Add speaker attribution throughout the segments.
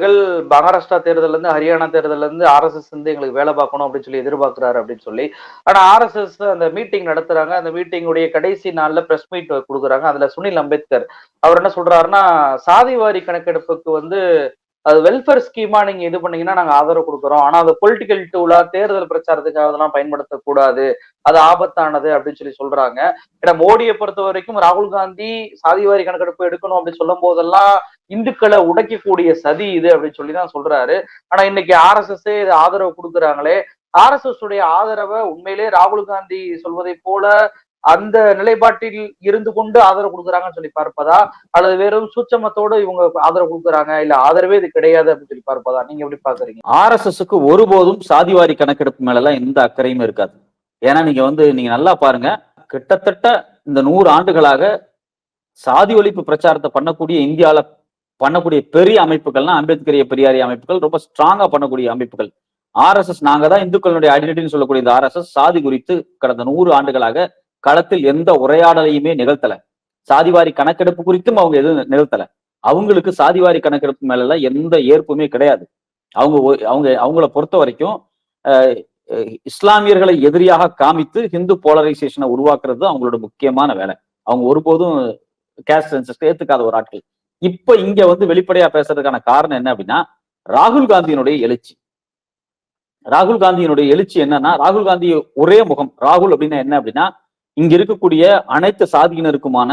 Speaker 1: அவர்கள் மகாராஷ்டிரா தேர்தல்ல இருந்து ஹரியானா தேர்தல்ல இருந்து ஆர்எஸ்எஸ் வந்து எங்களுக்கு வேலை பார்க்கணும் அப்படின்னு சொல்லி எதிர்பார்க்கிறாரு அப்படின்னு சொல்லி. ஆனா ஆர்எஸ்எஸ் அந்த மீட்டிங் நடத்துறாங்க. அந்த மீட்டிங்குடைய கடைசி நாள்ல பிரஸ் மீட் கொடுக்குறாங்க. அதுல சுனில் அம்பேத்கர். அவர் என்ன சொல்றாருன்னா சாதிவாரி கணக்கெடுப்புக்கு வந்து அது வெல்ஃபேர் ஸ்கீமா நீங்க இது பண்ணீங்கன்னா நாங்க ஆதரவு கொடுக்குறோம். ஆனா அது பொலிட்டிக்கல் டூலா தேர்தல் பிரச்சாரத்துக்காக அதெல்லாம் பயன்படுத்தக்கூடாது. அது ஆபத்தானது அப்படின்னு சொல்லி சொல்றாங்க. ஏன்னா மோடியை பொறுத்த வரைக்கும் ராகுல் காந்தி சாதிவாரி கணக்கெடுப்பு எடுக்கணும் அப்படின்னு சொல்லும் போதெல்லாம் இந்துக்களை உடைக்கக்கூடிய சதி இது அப்படின்னு சொல்லி தான் சொல்றாரு. ஆனா இன்னைக்கு ஆர்எஸ்எஸ் இது ஆதரவு கொடுக்குறாங்களே. ஆர்எஸ்எஸ் உடைய ஆதரவை உண்மையிலே ராகுல் காந்தி சொல்வதை போல அந்த நிலைப்பாட்டில் இருந்து கொண்டு ஆதரவு கொடுக்குறாங்கன்னு சொல்லி பார்ப்பதா? அல்லது வெறும் சூச்சமத்தோடு இவங்க ஆதரவு கொடுக்குறாங்க? இல்ல ஆதரவே இது கிடையாது அப்படின்னு சொல்லி பார்ப்பதா? நீங்க எப்படி பாக்குறீங்க
Speaker 2: ஆர்எஸ்எஸ்க்கு ஒருபோதும் சாதிவாரி கணக்கெடுப்பு மேல எந்த அக்கறையும் இருக்காது. ஏன்னா நீங்க வந்து நீங்க நல்லா பாருங்க. கிட்டத்தட்ட இந்த நூறு ஆண்டுகளாக சாதி ஒழிப்பு பிரச்சாரத்தை பண்ணக்கூடிய இந்தியால பண்ணக்கூடிய பெரிய அமைப்புகள்னா அம்பேத்கரிய பெரியாரிய அமைப்புகள் ரொம்ப ஸ்ட்ராங்கா பண்ணக்கூடிய அமைப்புகள். ஆர்எஸ்எஸ் நாங்க தான் இந்துக்களுடைய ஐடென்டிட்டின்னு சொல்லக்கூடிய இந்த ஆர்எஸ்எஸ் சாதி குறித்து கடந்த நூறு ஆண்டுகளாக களத்தில் எந்த உரையாடலையுமே நிகழ்த்தல. சாதிவாரி கணக்கெடுப்பு குறித்தும் அவங்க எதுவும் நிகழ்த்தல. அவங்களுக்கு சாதிவாரி கணக்கெடுப்பு மேல எந்த ஏற்புமே கிடையாது. அவங்க அவங்க அவங்கள பொறுத்த வரைக்கும் இஸ்லாமியர்களை எதிரியாக காமித்து ஹிந்து போலரைசேஷனை உருவாக்குறது அவங்களோட முக்கியமான வேலை. அவங்க ஒருபோதும் கேஸ்ட் சென்சஸ் ஏத்துக்காத ஒரு ஆட்கள். இப்ப இங்க வந்து வெளிப்படையா பேசுறதுக்கான காரணம் என்ன அப்படின்னா ராகுல் காந்தியினுடைய எழுச்சி. ராகுல் காந்தியினுடைய எழுச்சி என்னன்னா ராகுல் காந்தி ஒரே முகம் ராகுல் அப்படின்னா என்ன அப்படின்னா இங்க இருக்கக்கூடிய அனைத்து சாதியினருக்குமான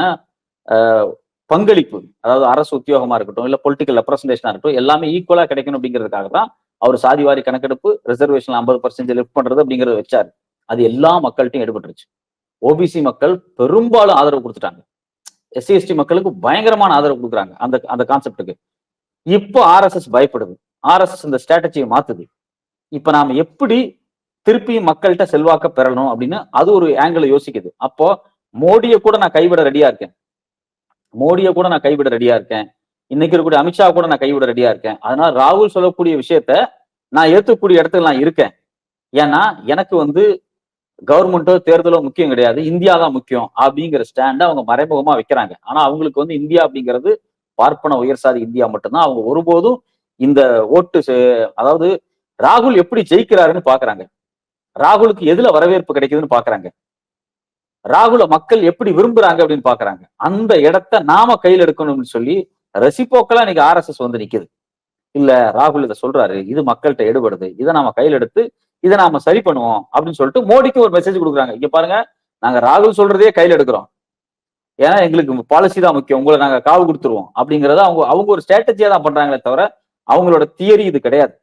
Speaker 2: பங்களிப்பு அதாவது அரசு உத்தியோகமா இருக்கட்டும் இல்ல பொலிட்டிக்கல் ரெப்ரஸன்டேஷனா இருக்கட்டும் எல்லாமே ஈக்குவலா கிடைக்கணும் அப்படிங்கிறதுக்காக தான் அவர் சாதிவாரி கணக்கெடுப்பு ரிசர்வேஷன் ஐம்பது பர்சன்டேஜ் லிஃப்ட் பண்றது அப்படிங்கறத வச்சாரு. அது எல்லா மக்கள்கிட்டையும் எடுபட்டுருச்சு ஓபிசி மக்கள் பெரும்பாலும் ஆதரவு கொடுத்துட்டாங்க. எஸ்சி எஸ்டி மக்களுக்கு பயங்கரமான ஆதரவு கொடுக்குறாங்க. அந்த அந்த கான்செப்டுக்கு இப்போ ஆர்எஸ்எஸ் பயப்படுது. ஆர்எஸ்எஸ் இந்த ஸ்ட்ராட்டஜியை மாத்துது. இப்ப நாம எப்படி திருப்பியும் மக்கள்கிட்ட செல்வாக்க பெறணும் அப்படின்னு அது ஒரு ஆங்கிள் யோசிக்குது. அப்போ மோடியை கூட நான் கைவிட ரெடியா இருக்கேன். மோடியை கூட நான் கைவிட ரெடியா இருக்கேன். இன்னைக்கு இருக்கக்கூடிய அமித்ஷா கூட நான் கைவிட ரெடியா இருக்கேன். அதனால ராகுல் சொல்லக்கூடிய விஷயத்த நான் ஏத்துக்கக்கூடிய இடத்துல நான் இருக்கேன். ஏன்னா எனக்கு வந்து கவர்மெண்ட்டோ தேர்தலோ முக்கியம் கிடையாது. இந்தியா தான் முக்கியம் அப்படிங்கிற ஸ்டாண்டை அவங்க மறைமுகமா வைக்கிறாங்க. ஆனா அவங்களுக்கு வந்து இந்தியா அப்படிங்கிறது பார்ப்பன உயர்சாதி இந்தியா மட்டும்தான். அவங்க ஒருபோதும் இந்த ஓட்டு அதாவது ராகுல் எப்படி ஜெயிக்கிறாருன்னு பாக்குறாங்க. ராகுலுக்கு எதுல வரவேற்பு கிடைக்குதுன்னு பாக்குறாங்க. ராகுல மக்கள் எப்படி விரும்புறாங்க அப்படின்னு பாக்குறாங்க. அந்த இடத்த நாம கையில் எடுக்கணும்னு சொல்லி ரசிப்போக்கெல்லாம் இன்னைக்கு ஆர்எஸ்எஸ் வந்து நிக்குது. இல்ல ராகுல் இதை சொல்றாரு. இது மக்கள்கிட்ட எடுபடுது. இதை நாம கையில் எடுத்து இதை நாம சரி பண்ணுவோம் அப்படின்னு சொல்லிட்டு மோடிக்கு ஒரு மெசேஜ் கொடுக்குறாங்க. இங்க பாருங்க நாங்க ராகுல் சொல்றதையே கையில் எடுக்கிறோம். ஏன்னா எங்களுக்கு பாலிசி தான் முக்கியம். உங்களை நாங்க காவு கொடுத்துருவோம் அப்படிங்கறத அவங்க அவங்க ஒரு ஸ்ட்ராட்டஜியா தான் பண்றாங்களே தவிர அவங்களோட தியரி இது கிடையாது.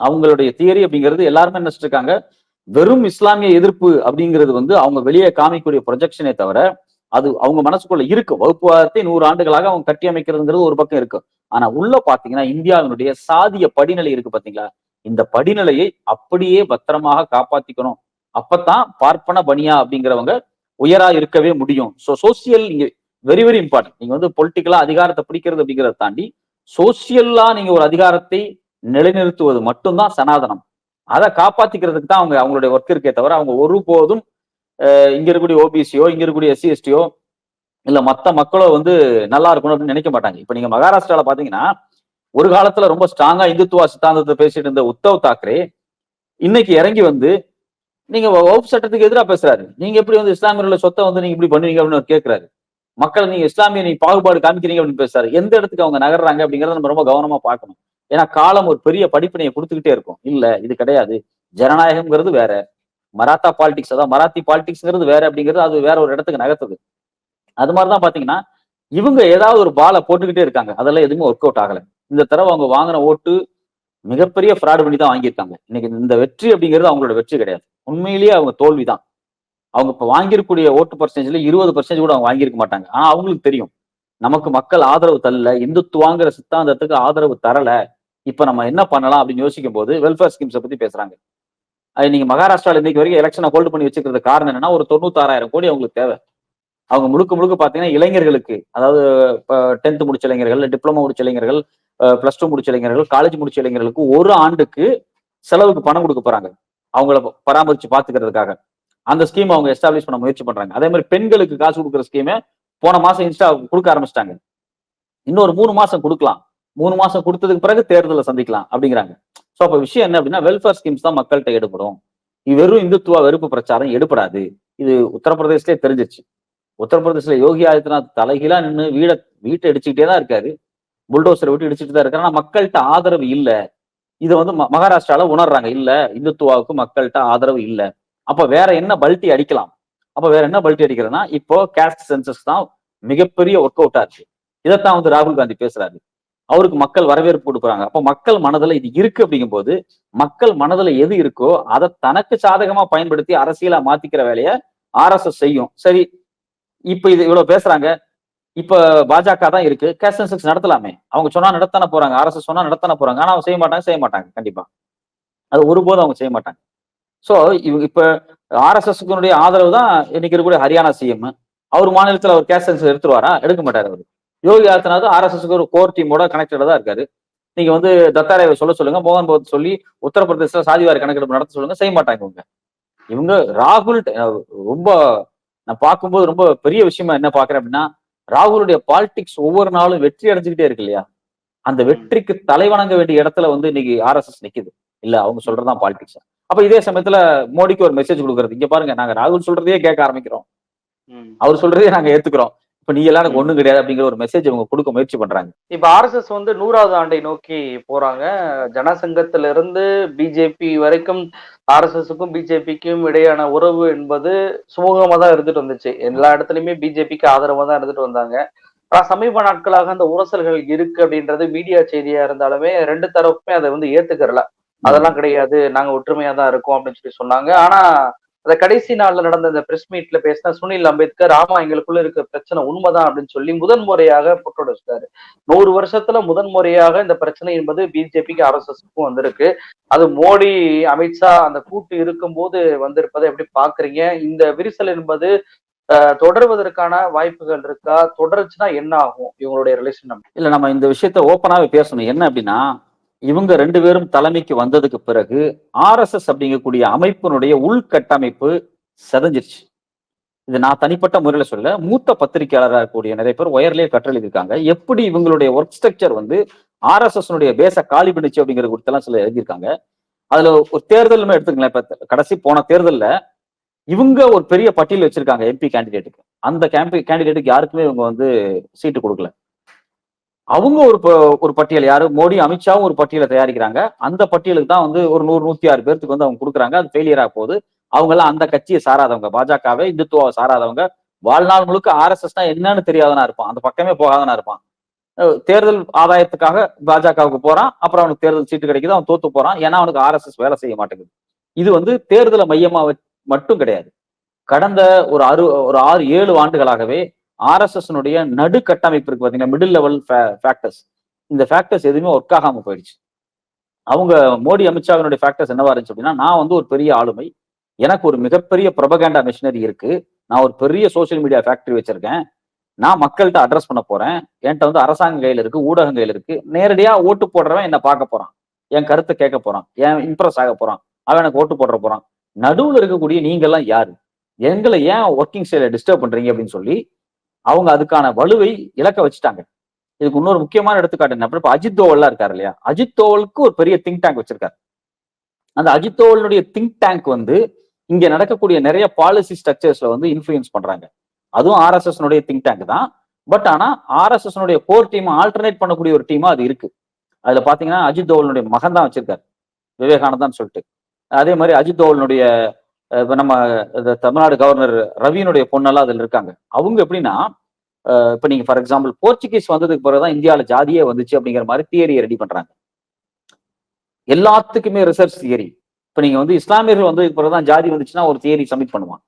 Speaker 2: அவங்களுடைய தியரி அப்படிங்கிறது எல்லாருமே நினைச்சிட்டு இருக்காங்க வெறும் இஸ்லாமிய எதிர்ப்பு அப்படிங்கிறது வந்து அவங்க வெளியே காமிக்கக்கூடிய ப்ரொஜெக்ஷனே தவிர அது அவங்க மனசுக்குள்ள இருக்கு. வகுப்புவாதத்தை நூறு ஆண்டுகளாக அவங்க கட்டி அமைக்கிறதுங்கிறது ஒரு பக்கம் இருக்கு. ஆனா உள்ள பாத்தீங்கன்னா இந்தியாவினுடைய சாதிய படிநிலை இருக்கு பாத்தீங்களா? இந்த படிநிலையை அப்படியே பத்திரமாக காப்பாத்திக்கணும். அப்பதான் பார்ப்பன பனியா அப்படிங்கிறவங்க உயரா இருக்கவே முடியும். ஸோ சோசியல் நீங்க வெரி வெரி இம்பார்ட்டன்ட் நீங்க வந்து பொலிட்டிக்கலா அதிகாரத்தை பிடிக்கிறது அப்படிங்கிறத தாண்டி சோசியலா நீங்க ஒரு அதிகாரத்தை நிலைநிறுத்துவது மட்டும்தான் சனாதனம். அதை காப்பாத்திக்கிறதுக்கு தான் அவங்க அவங்களுடைய ஒர்க் இருக்கே தவிர அவங்க ஒருபோதும் இங்க இருக்கக்கூடிய ஓபிசியோ இங்க இருக்கக்கூடிய எஸ்சி எஸ்டியோ இல்ல மத்த மக்களோ வந்து நல்லா இருக்கணும் அப்படின்னு நினைக்க மாட்டாங்க. இப்ப நீங்க மகாராஷ்டிரால பாத்தீங்கன்னா ஒரு காலத்துல ரொம்ப ஸ்ட்ராங்கா இந்துத்துவா சித்தாந்தத்தை பேசிட்டு இருந்த உத்தவ் தாக்கரே இன்னைக்கு இறங்கி வந்து நீங்க வகுப்பு சட்டத்துக்கு எதிராக பேசுறாரு. நீங்க எப்படி வந்து இஸ்லாமியர்கள சொத்தை வந்து நீங்க இப்படி பண்ணுவீங்க அப்படின்னு அவர் கேட்கிறாரு மக்கள் நீங்க இஸ்லாமிய நீ பாகுபாடு காமிக்கிறீங்க அப்படின்னு பேசுறாரு. எந்த இடத்துக்கு அவங்க நகர்றாங்க அப்படிங்கறத நம்ம ரொம்ப கவனமா பார்க்கணும். ஏன்னா காலம் ஒரு பெரிய படிப்பினையை கொடுத்துக்கிட்டே இருக்கும். இல்ல இது கிடையாது. ஜனநாயகம்ங்கிறது வேற. மராத்தா பாலிடிக்ஸ் அதாவது மராத்தி பாலிடிக்ஸ்ங்கிறது வேற அப்படிங்கிறது அது வேற ஒரு இடத்துக்கு நகர்த்துது. அது மாதிரிதான் பாத்தீங்கன்னா இவங்க ஏதாவது ஒரு பாலை போட்டுக்கிட்டே இருக்காங்க. அதெல்லாம் எதுவுமே ஒர்க் அவுட் ஆகலை. இந்த தடவை அவங்க வாங்கின ஓட்டு மிகப்பெரிய ஃப்ராட் பண்ணி தான் வாங்கியிருக்காங்க. இன்னைக்கு இந்த வெற்றி அப்படிங்கிறது அவங்களோட வெற்றி கிடையாது. உண்மையிலேயே அவங்க தோல்வி தான் அவங்க இப்போ வாங்கியிருக்கக்கூடிய ஓட்டு பர்சன்டேஜ்ல இருபது பர்சன்டேஜ் கூட அவங்க வாங்கியிருக்க மாட்டாங்க. ஆனா அவங்களுக்கு தெரியும். நமக்கு மக்கள் ஆதரவு தரல இந்துத்துவாங்கிற சித்தாந்தத்துக்கு ஆதரவு தரல. இப்ப நம்ம என்ன பண்ணலாம் அப்படின்னு யோசிக்கும் போது வெல்ஃபேர் ஸ்கீம்ஸை பத்தி பேசுறாங்க. அது நீங்க மகாராஷ்டிரால இன்னைக்கு வரைக்கும் எலெக்ஷனை ஹோல்டு பண்ணி வச்சுக்கிறது காரணம் என்னன்னா ஒரு தொண்ணூத்தாறாயிரம் கோடி அவங்களுக்கு தேவை. அவங்க முழுக்க முழுக்க பாத்தீங்கன்னா இளைஞர்களுக்கு அதாவது டென்த் முடிச்ச இளைஞர்கள் டிப்ளமோ முடிச்ச இளைஞர்கள் பிளஸ் டூ முடிச்ச இளைஞர்கள் காலேஜ் முடிச்ச இளைஞர்களுக்கு ஒரு ஆண்டுக்கு செலவுக்கு பணம் கொடுக்க போறாங்க. அவங்கள பராமரிச்சு பாத்துக்கிறதுக்காக. அந்த ஸ்கீம் அவங்க எஸ்டாப்ளிஷ் பண்ண முயற்சி பண்றாங்க. அதே மாதிரி பெண்களுக்கு காசு கொடுக்குற ஸ்கீமை போன மாசம் இன்ஸ்டா கொடுக்க ஆரம்பிச்சிட்டாங்க. இன்னொரு மூணு மாசம் கொடுக்கலாம். மூணு மாசம் கொடுத்ததுக்கு பிறகு தேர்தலை சந்திக்கலாம் அப்படிங்கிறாங்க. சோ அப்போ விஷயம் என்ன அப்படின்னா வெல்ஃபேர் ஸ்கீம்ஸ் தான் மக்கள்கிட்ட எடுபடும். இது வெறும் இந்துத்துவ வெறுப்பு பிரச்சாரம் எடுபடாது. இது உத்தரப்பிரதேசத்திலே தெரிஞ்சிச்சு உத்தரப்பிரதேசல யோகி ஆதித்யநாத் தலைகீழா நின்று வீட வீட்டை இடிச்சுக்கிட்டே தான் இருக்காரு. புல்டோசரை விட்டு இடிச்சுட்டு தான் இருக்காரு. ஆனா மக்கள்கிட்ட ஆதரவு இல்ல. இதை வந்து ம- மகாராஷ்டிரால உணர்றாங்க. இல்ல இந்துத்துவாவுக்கு மக்கள்கிட்ட ஆதரவு இல்ல. அப்ப வேற என்ன பல்ட்டி அடிக்கலாம்? அப்ப வேற என்ன பல்ட்டி அடிக்கிறதுனா இப்போ கேஸ்ட் சென்சஸ் தான் மிகப்பெரிய ஒர்க் அவுட்டா இருக்கு இதைத்தான் வந்து ராகுல் காந்தி பேசுறாரு. அவருக்கு மக்கள் வரவேற்பு கொடுக்குறாங்க. அப்ப மக்கள் மனதுல இது இருக்கு அப்படிங்கும்போது மக்கள் மனதுல எது இருக்கோ அதை தனக்கு சாதகமா பயன்படுத்தி அரசியலா மாத்திக்கிற வேலையை ஆர்எஸ்எஸ் செய்யும். சரி இப்ப இது இவ்வளவு பேசுறாங்க. இப்ப பாஜக தான் இருக்கு. கேஷ் அண்ட் செக்ஸ் நடத்தலாமே. அவங்க சொன்னா நடத்தான போறாங்க. அரசு சொன்னா நடத்தானே போறாங்க. ஆனா அவங்க செய்ய மாட்டாங்க செய்ய மாட்டாங்க. கண்டிப்பா. அது ஒருபோதும் அவங்க செய்ய மாட்டாங்க. சோ இவங்க இப்ப ஆர்எஸ்எஸ்னுடைய ஆதரவு தான் இன்னைக்கு இருக்கக்கூடிய ஹரியானா சிஎம் அவர் மாநிலத்துல அவர் கேஷ் சென்சஸ் எடுத்துருவாரா? எடுக்க மாட்டாரு அவர். யோகி ஆதித்யநாத் ஆர்எஸ்எஸ்க்கு ஒரு கோர் டீமோட கனெக்டடா தான் இருக்காரு. நீங்க வந்து தத்தாரேவை சொல்ல சொல்லுங்க. மோகன் பகவத் சொல்லி உத்தரப்பிரதேசத்தில் சாதிவாரி கணக்கெடுப்பு நடத்த சொல்லுங்க. செய்ய மாட்டாங்க இவங்க. இவங்க ராகுல் ரொம்ப நான் பார்க்கும்போது ரொம்ப பெரிய விஷயமா என்ன பாக்குறேன் அப்படின்னா ராகுலுடைய பாலிடிக்ஸ் ஒவ்வொரு நாளும் வெற்றி அடைஞ்சுக்கிட்டே இருக்கு இல்லையா? அந்த வெற்றிக்கு தலைவணங்க வேண்டிய இடத்துல வந்து இன்னைக்கு ஆர்எஸ்எஸ் நிக்குது. இல்ல அவங்க சொல்றதுதான் பாலிடிக்ஸ் அப்ப இதே சமயத்துல மோடிக்கு ஒரு மெசேஜ் கொடுக்கறது. இங்க பாருங்க நாங்க ராகுல் சொல்றதையே கேட்க ஆரம்பிக்கிறோம். அவர் சொல்றதையே நாங்க ஏத்துக்கிறோம். இப்ப நீ எல்லாம் எனக்கு ஒண்ணும் கிடையாது அப்படிங்கிற ஒரு மெசேஜ் அவங்க கொடுக்க முயற்சி பண்றாங்க.
Speaker 1: இப்ப ஆர்எஸ்எஸ் வந்து நூறாவது ஆண்டை நோக்கி போறாங்க. ஜனசங்கத்துல இருந்து பிஜேபி வரைக்கும் ஆர்எஸ்எஸ்க்கும் பிஜேபிக்கும் இடையான உறவு என்பது சுமூகமா தான் இருந்துட்டு வந்துச்சு. எல்லா இடத்துலயுமே பிஜேபிக்கு ஆதரவா தான் இருந்துட்டு வந்தாங்க. ஆனா சமீப நாட்களாக அந்த உரசல்கள் இருக்கு அப்படின்றது மீடியா செய்தியா இருந்தாலுமே ரெண்டு தரப்புமே அதை வந்து ஏத்துக்கறல. அதெல்லாம் கிடையாது. நாங்க ஒற்றுமையா தான் இருக்கோம் அப்படின்னு சொல்லி சொன்னாங்க. ஆனா அந்த கடைசி நாள்ல நடந்த இந்த பிரஸ் மீட்ல பேசின சுனில் அம்பேத்கர் ஆமா எங்களுக்குள்ள இருக்க பிரச்சனை உண்மைதான் அப்படின்னு சொல்லி முதன் முறையாக நூறு வருஷத்துல முதன் முறையாக இந்த பிரச்சனை என்பது பிஜேபிக்கு ஆர்எஸ்எஸ்க்கும் வந்திருக்கு. அது மோடி அமித்ஷா அந்த கூட்டு இருக்கும்போது வந்திருப்பதை எப்படி பாக்குறீங்க இந்த விரிசல் என்பது தொடர்வதற்கான வாய்ப்புகள் இருக்கா? தொடர்ச்சுன்னா என்ன ஆகும்? இவங்களுடைய ரிலேஷன்
Speaker 2: இல்ல நம்ம இந்த விஷயத்த ஓப்பனாவே பேசணும். என்ன அப்படின்னா இவங்க ரெண்டு பேரும் தலைமைக்கு வந்ததுக்கு பிறகு ஆர்எஸ்எஸ் அப்படிங்கக்கூடிய அமைப்பினுடைய உள்கட்டமைப்பு செதஞ்சிருச்சு. இது நான் தனிப்பட்ட முறையில் சொல்ல மூத்த பத்திரிகையாளராக கூடிய நிறைய பேர் ஒயர்லேயே கற்றெழுதிருக்காங்க எப்படி இவங்களுடைய ஒர்க் ஸ்ட்ரக்சர் வந்து ஆர்எஸ்எஸ் பேச காலி பண்ணிச்சு அப்படிங்கிற குறித்தெல்லாம் சில எழுதியிருக்காங்க. அதுல ஒரு தேர்தலுமே எடுத்துக்கலாம் இப்ப கடைசி போன தேர்தலில் இவங்க ஒரு பெரிய பட்டியல் வச்சிருக்காங்க எம்பி கேண்டிடேட்டுக்கு அந்த கேம்பி கேண்டிடேட்டுக்கு யாருக்குமே இவங்க வந்து சீட்டு கொடுக்கல. அவங்க ஒரு ப- ஒரு பட்டியல் யாரு? மோடி அமித்ஷாவும் ஒரு பட்டியலை தயாரிக்கிறாங்க. அந்த பட்டியலுக்கு தான் வந்து ஒரு நூறு நூத்தி ஆறு பேர்த்துக்கு வந்து அவங்க கொடுக்குறாங்க. அது ஃபெயிலியரா போகுது. அவங்க எல்லாம் அந்த கட்சியை சாராதவங்க. பாஜகவை இந்துத்துவாவை சாராதவங்க. வாழ்நாள் முழுக்க ஆர்எஸ்எஸ் தான் என்னன்னு தெரியாதனா இருப்பான். அந்த பக்கமே போகாதனா இருப்பான். தேர்தல் ஆதாயத்துக்காக பாஜகவுக்கு போறான். அப்புறம் அவனுக்கு தேர்தல் சீட்டு கிடைக்குது. அவன் தோத்து போறான். ஏன்னா அவனுக்கு ஆர்எஸ்எஸ் வேலை செய்ய மாட்டேங்குது. இது வந்து தேர்தலை மையமா மட்டும் கிடையாது. கடந்த ஒரு அறு ஒரு ஆறு ஏழு ஆண்டுகளாகவே ஆர்எஸ்எஸ்னுடைய நடு கட்டமைப்பு இருக்கு பார்த்தீங்கன்னா மிடில் லெவல் ஃபேக்டர்ஸ் இந்த ஃபேக்டர்ஸ் எதுவுமே ஒர்க் ஆகாம போயிடுச்சு. அவங்க மோடி அமித்ஷாவினுடைய ஃபேக்டர்ஸ் என்னவா இருந்துச்சு அப்படின்னா நான் வந்து ஒரு பெரிய ஆளுமை. எனக்கு ஒரு மிகப்பெரிய ப்ரொபகேண்டா மிஷினரி இருக்கு. நான் ஒரு பெரிய சோஷியல் மீடியா ஃபேக்டரி வச்சிருக்கேன். நான் மக்கள்கிட்ட அட்ரஸ் பண்ண போறேன். என்கிட்ட வந்து அரசாங்க கையில இருக்கு ஊடகம் கையில இருக்கு. நேரடியா ஓட்டு போடுறவன் என்ன பார்க்க போறான். என் கருத்தை கேட்க போறான். என் இம்ப்ரெஸ் ஆக போறான். அவன் எனக்கு ஓட்டு போடுற போறான். நடுவில் இருக்கக்கூடிய நீங்க எல்லாம் யாரு? எங்களை ஏன் ஒர்க்கிங் ஸ்டைல டிஸ்டர்ப் பண்றீங்க அப்படின்னு சொல்லி அவங்க அதுக்கான வலுவை இலக்க வச்சுட்டாங்க. இதுக்கு இன்னொரு முக்கியமான எடுத்துக்காட்டு என்ன இப்ப அஜித் தோவல்லாம் இருக்காரு இல்லையா? அஜித் தோவலுக்கு ஒரு பெரிய திங்க் டேங்க் வச்சிருக்காரு. அந்த அஜித் தோவலுடைய திங்க் டேங்க் வந்து இங்க நடக்கக்கூடிய நிறைய பாலிசி ஸ்ட்ரக்சர்ஸ்ல வந்து இன்ஃபுளுயன்ஸ் பண்றாங்க. அதுவும் ஆர்எஸ்எஸ் திங்க் டேங்க் தான். பட் ஆனா ஆர்எஸ்எஸ் கோர் டீம் ஆல்டர்னேட் பண்ணக்கூடிய ஒரு டீமா அது இருக்கு. அதுல பாத்தீங்கன்னா அஜித் தோவலுடைய மகன் தான் வச்சிருக்காரு. விவேகானந்தான்னு சொல்லிட்டு. அதே மாதிரி அஜித் தோவலுடைய இப்போ நம்ம இந்த தமிழ்நாடு கவர்னர் ரவியினுடைய பொண்ணெல்லாம் அதுல இருக்காங்க. அவங்க எப்படின்னா இப்போ நீங்கள் நீங்க ஃபார் எக்ஸாம்பிள் போர்ச்சுகீஸ் வந்ததுக்கு பிறகுதான் இந்தியாவில் ஜாதியே வந்துச்சு அப்படிங்கிற மாதிரி தியரியை ரெடி பண்றாங்க. எல்லாத்துக்குமே ரிசர்ச் தியரி இப்ப நீங்க வந்து இஸ்லாமியர்கள் வந்ததுக்கு பிறகுதான் ஜாதி வந்துச்சுன்னா ஒரு தியரி சப்மிட் பண்ணுவான்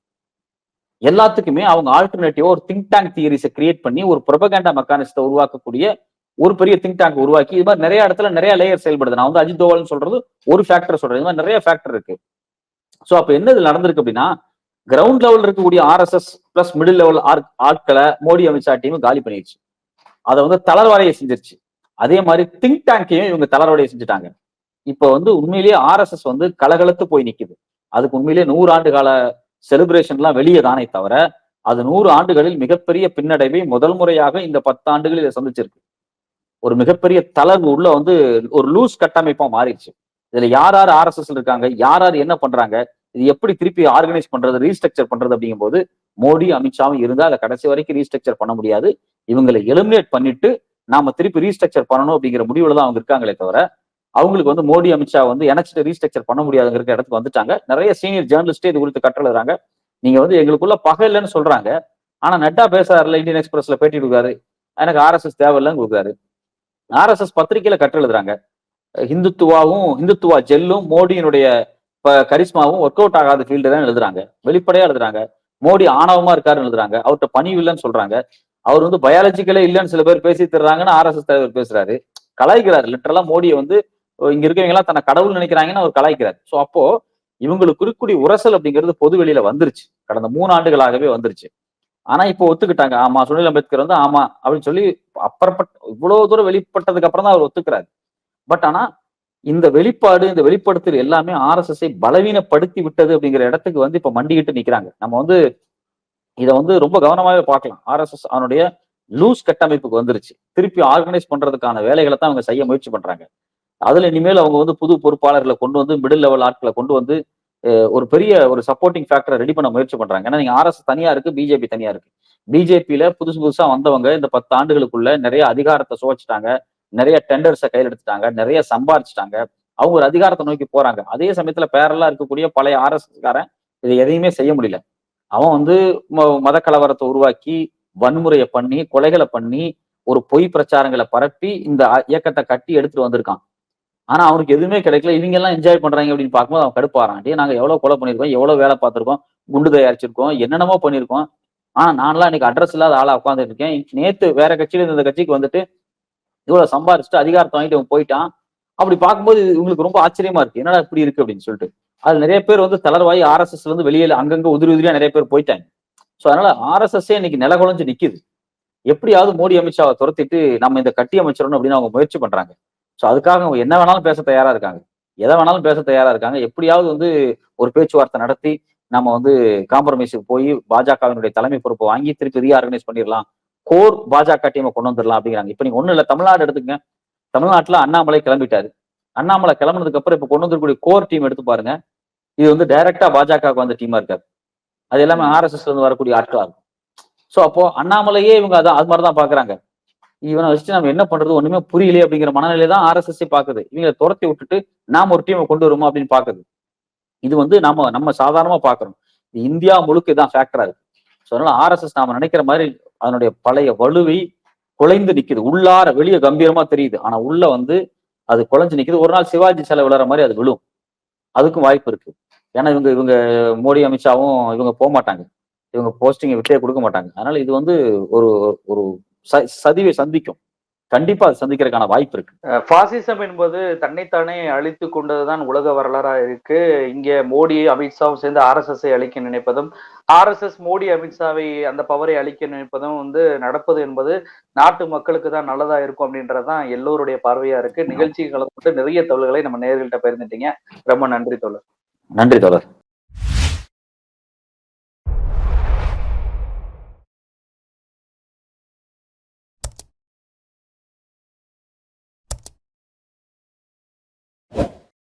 Speaker 2: எல்லாத்துக்குமே அவங்க ஆல்டர்னேட்டிவா ஒரு திங்க் டேங்க் தியரிஸை கிரியேட் பண்ணி ஒரு ப்ரொபகேண்டா மெக்கானிசத்தை உருவாக்கக்கூடிய ஒரு பெரிய திங்க் டேங்க் உருவாக்கி இது மாதிரி நிறைய இடத்துல நிறைய லேயர் செயல்படுது. நான் வந்து அஜித் தோவல்னு சொல்றது ஒரு ஃபேக்டர் சொல்றேன். இது மாதிரி நிறைய ஃபேக்டர் இருக்கு. சோ அப்போ என்ன இது நடந்திருக்கு அப்படின்னா கிரவுண்ட் லெவல் இருக்கக்கூடிய ஆர்எஸ்எஸ் பிளஸ் மிடில் லெவல் ஆட்களை மோடி அமித்ஷா டீம் காலி பண்ணிடுச்சு அதை வந்து தளர்வாரையை செஞ்சிருச்சு. அதே மாதிரி திங்க் டேங்கையும் இவங்க தளர்வடைய செஞ்சுட்டாங்க. இப்ப வந்து உண்மையிலேயே ஆர்எஸ்எஸ் வந்து கலகலத்து போய் நிக்குது. அதுக்கு உண்மையிலேயே நூறு ஆண்டு கால செலிப்ரேஷன்லாம் வெளியே தானே தவிர அது நூறு ஆண்டுகளில் மிகப்பெரிய பின்னடைவை முதல் முறையாக இந்த பத்து ஆண்டுகளில் சந்திச்சிருக்கு. ஒரு மிகப்பெரிய தளர்வு உள்ள வந்து ஒரு லூஸ் கட்டமைப்பா மாறிடுச்சு. இதுல யார் யார் ஆர்எஸ்எஸ் இருக்காங்க யார் யார் என்ன பண்றாங்க இது எப்படி திருப்பி ஆர்கனைஸ் பண்றது ரீஸ்ட்ரக்சர் பண்றது அப்படிங்கும்போது மோடி அமித்ஷாவும் இருந்தா அதை கடைசி வரைக்கும் ரீஸ்ட்ரக்சர் பண்ண முடியாது. இவங்களை எலிமினேட் பண்ணிட்டு நாம திருப்பி ரீஸ்ட்ரக்சர் பண்ணணும் அப்படிங்கிற முடிவுல தான் அவங்க இருக்காங்களே தவிர அவங்களுக்கு வந்து மோடி அமித்ஷா வந்து எனச்சிட்டு ரீஸ்ட்ரக்சர் பண்ண முடியாதுங்கிற இடத்துக்கு வந்துட்டாங்க. நிறைய சீனியர் ஜேர்னலிஸ்டே இது குறித்து கட்டளைறாங்க நீங்க வந்து எங்களுக்குள்ள பகை இல்லைன்னு சொல்றாங்க. ஆனா நட்டா பேசுறாருல இந்தியன் எக்ஸ்பிரஸ்ல பேட்டி கொடுக்காரு எனக்கு ஆர்எஸ்எஸ் தேவையில்லைன்னு கொடுக்குறாரு. ஆர்எஸ்எஸ் பத்திரிகையில கட்டெழுதுறாங்க ஹிந்துத்துவாவும் ஹிந்துத்துவா ஜெல்லும் மோடியினுடைய ப- கரிஸ்மாவும் ஒர்க் அவுட் ஆகாத ஃபீல்டு தான் எழுதுறாங்க. வெளிப்படையா எழுதுறாங்க. மோடி ஆணவமா இருக்காருன்னு எழுதுறாங்க. அவர்கிட்ட பணிவு இல்லைன்னு சொல்றாங்க. அவர் வந்து பயாலஜிக்கலே இல்லைன்னு சில பேர் பேசி தர்றாங்கன்னு ஆர்எஸ்எஸ் தலைவர் பேசுறாரு. கலாய்க்கிறாரு. லிட்டரலா மோடியை வந்து இங்க இருக்கவங்க எல்லாம் தன்னை கடவுள் நினைக்கிறாங்கன்னு அவர் கலாய்க்கிறார். சோ அப்போ இவங்களுக்கு குறிக்கூடிய உரசல் அப்படிங்கிறது பொது வெளியில வந்துருச்சு. கடந்த மூணு ஆண்டுகளாகவே வந்துருச்சு. ஆனா இப்போ ஒத்துக்கிட்டாங்க. ஆமா சுனில் அம்பேத்கர் வந்து ஆமா அப்படின்னு சொல்லி அப்புறப்பட்ட இவ்வளவு தூரம் வெளிப்பட்டதுக்கு அப்புறம் தான் அவர் ஒத்துக்கிறாரு. பட் ஆனா இந்த வெளிப்பாடு இந்த வெளிப்படுத்தல் எல்லாமே ஆர்எஸ்எஸ்ஐ பலவீனப்படுத்தி விட்டது அப்படிங்கிற இடத்துக்கு வந்து இப்ப மண்டிக்கிட்டு நிக்கிறாங்க. நம்ம வந்து இதை வந்து ரொம்ப கவனமாவே பார்க்கலாம். ஆர்எஸ்எஸ் அவனுடைய லூஸ் கட்டமைப்புக்கு வந்துருச்சு. திருப்பி ஆர்கனைஸ் பண்றதுக்கான வேலைகளை தான் அவங்க செய்ய முயற்சி பண்றாங்க. அதுல இனிமேல் அவங்க வந்து புது பொறுப்பாளர்களை கொண்டு வந்து மிடில் லெவல் ஆட்களை கொண்டு வந்து ஒரு பெரிய ஒரு சப்போர்ட்டிங் ஃபேக்டரை ரெடி பண்ண முயற்சி பண்றாங்க. ஏன்னா நீங்க ஆர்எஸ் தனியா இருக்கு பிஜேபி தனியா இருக்கு. பிஜேபியில புதுசு புதுசா வந்தவங்க இந்த பத்து ஆண்டுகளுக்குள்ள நிறைய அதிகாரத்தை சுவைச்சிட்டாங்க. நிறைய டெண்டர்ஸை கையில் எடுத்துட்டாங்க நிறைய சம்பாரிச்சிட்டாங்க. அவங்க ஒரு அதிகாரத்தை நோக்கி போறாங்க. அதே சமயத்துல பேரலா இருக்கக்கூடிய பழைய ஆர்எஸ்எஸ்காரன் இதை எதையுமே செய்ய முடியல. அவன் வந்து ம- மத கலவரத்தை உருவாக்கி வன்முறையை பண்ணி கொலைகளை பண்ணி ஒரு பொய் பிரச்சாரங்களை பரப்பி இந்த இயக்கத்தை கட்டி எடுத்துட்டு வந்திருக்கான். ஆனா அவனுக்கு எதுவுமே கிடைக்கல. இவங்க எல்லாம் என்ஜாய் பண்றாங்க அப்படின்னு பார்க்கும்போது அவன் கடுப்பாறான். டே நாங்க எவ்வளவு கொலை பண்ணிருக்கோம் எவ்வளவு வேலை பார்த்திருக்கோம் குண்டு தயாரிச்சிருக்கோம் என்னென்னமோ பண்ணிருக்கோம் ஆனா நான்லாம் இன்னைக்கு அட்ரஸ் இல்லாத ஆளா உட்காந்துட்டு இருக்கேன். நேத்து வேற கட்சியில இருந்த கட்சிக்கு வந்துட்டு இவ்வளவு சம்பாரிச்சுட்டு அதிகாரத்தை வாங்கிட்டு அவன் போயிட்டான். அப்படி பார்க்கும்போது இவங்களுக்கு ரொம்ப ஆச்சரியமா இருக்கு. என்னடா இப்படி இருக்கு அப்படின்னு சொல்லிட்டு. அது நிறைய பேர் வந்து தளர்வாயி ஆர்எஸ்எஸ்ல இருந்து வெளியில அங்கங்க உதிரி உதிரியா நிறைய பேர் போயிட்டாங்க. சோ அதனால ஆர்எஸ்எஸ்ஸே இன்னைக்கு நிலகுலைஞ்சு நிக்குது. எப்படியாவது மோடி அமித்ஷாவை துரத்திட்டு நம்ம இந்த கட்டி அமைச்சிடணும் அப்படின்னு அவங்க முயற்சி பண்றாங்க. சோ அதுக்காக அவங்க என்ன வேணாலும் பேச தயாரா இருக்காங்க. எதை வேணாலும் பேச தயாரா இருக்காங்க. எப்படியாவது வந்து ஒரு பேச்சுவார்த்தை நடத்தி நம்ம வந்து காம்ப்ரமைஸுக்கு போய் பாஜகவினுடைய தலைமை பொறுப்பை வாங்கி திருப்பி ரீஆர்கனைஸ் பண்ணிடலாம் கோர் பாஜக டீமை கொண்டு வந்துடலாம் அப்படிங்கிறாங்க. இப்ப நீங்க ஒண்ணு இல்ல தமிழ்நாடு எடுத்துங்க தமிழ்நாட்டுல அண்ணாமலை கிளம்பிட்டாரு. அண்ணாமலை கிளம்புனதுக்கு அப்புறம் இப்ப கொண்டு வந்திருக்கக்கூடிய கோர் டீம் எடுத்து பாருங்க. இது வந்து டைரக்டா பாஜகவுக்கு வந்த டீமா இருக்காது அது எல்லாமே ஆர்எஸ்எஸ்ல இருந்து வரக்கூடிய ஆட்களா இருக்கும். சோ அப்போ அண்ணாமலையே இவங்க அதான் அது மாதிரிதான் பாக்குறாங்க. இவனை வச்சுட்டு நம்ம என்ன பண்றது? ஒண்ணுமே புரியலையே அப்படிங்கிற மனநிலை தான் ஆர்எஸ்எஸ் பாக்குது. இவங்களை துரத்தி விட்டுட்டு நாம ஒரு டீமை கொண்டு வருமா அப்படின்னு பாக்குது. இது வந்து நம்ம நம்ம சாதாரணமா பாக்குறோம். இந்தியா முழுக்க தான் ஃபேக்டரா இருக்கு. ஸோ அதனால ஆர்எஸ்எஸ் நாம நினைக்கிற மாதிரி அதனுடைய பழைய வலுவை குலைந்து நிக்குது. உள்ளார வெளியே கம்பீரமா தெரியுது. ஆனா உள்ள வந்து அது குலைஞ்சு நிக்குது. ஒரு நாள் சிவாஜி சிலை விழுற மாதிரி அது விழும். அதுக்கும் வாய்ப்பு இருக்கு. ஏன்னா இவங்க இவங்க மோடி அமித்ஷாவும் இவங்க போக மாட்டாங்க. இவங்க போஸ்டிங்கை விட்டே கொடுக்க மாட்டாங்க. அதனால இது வந்து ஒரு ஒரு ச- சதிவை சந்திக்கும். கண்டிப்பா அது சந்திக்கிறதுக்கான வாய்ப்பு இருக்கு.
Speaker 1: பாசிசம் என்பது தன்னைத்தானே அழித்து கொண்டதுதான் உலக வரலாறா இருக்கு. இங்க மோடி அமித்ஷாவும் சேர்ந்து ஆர்எஸ்எஸ் அழிக்க நினைப்பதும் ஆர்எஸ்எஸ் மோடி அமித்ஷாவை அந்த பவரை அழிக்க நினைப்பதும் வந்து நடப்பது என்பது நாட்டு மக்களுக்கு தான் நல்லதா இருக்கும் அப்படின்றதுதான் எல்லோருடைய பார்வையா இருக்கு. நிகழ்ச்சி கலந்து நிறைய தகவல்களை நம்ம நேர்கள்ட்ட பகிர்ந்துட்டீங்க. ரொம்ப நன்றி தோழர்.
Speaker 2: நன்றி தோழர்.